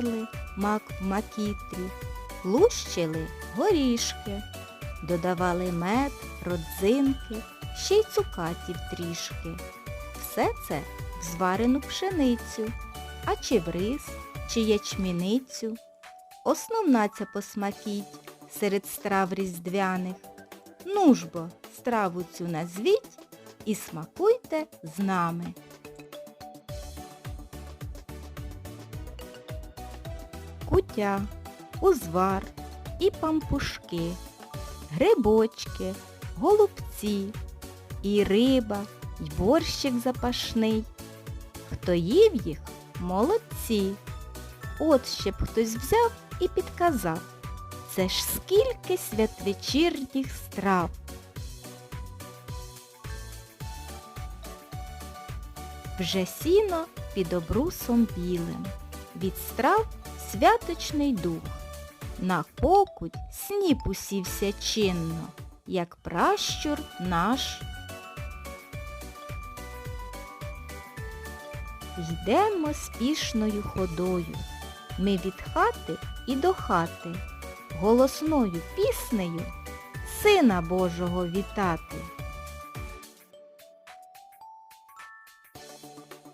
терли мак в макітрі, лущили горішки, додавали мед, родзинки, ще й цукатів трішки. Все це в зварену пшеницю, а чи в рис, чи ячміницю. Основна ця посмакіть серед страв різдвяних. Ну ж бо, страву цю назвіть і смакуйте з нами. Кутя, узвар і пампушки, грибочки, голубці, і риба, й борщик запашний. Хто їв їх, молодці. От ще б хтось взяв і підказав. Це ж скільки святвечірніх страв. Вже сіно під обрусом білим, від страв святочний дух. На покуть сніп усівся чинно, як пращур наш. Йдемо спішною ходою, ми від хати і до хати, голосною піснею Сина Божого вітати.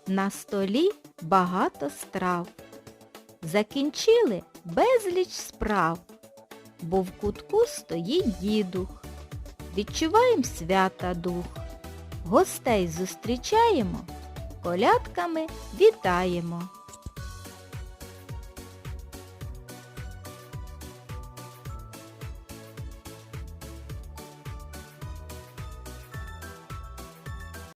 На столі багато страв. Закінчили безліч справ, бо в кутку стоїть дідух. Відчуваємо свята дух. Гостей зустрічаємо, колядками вітаємо.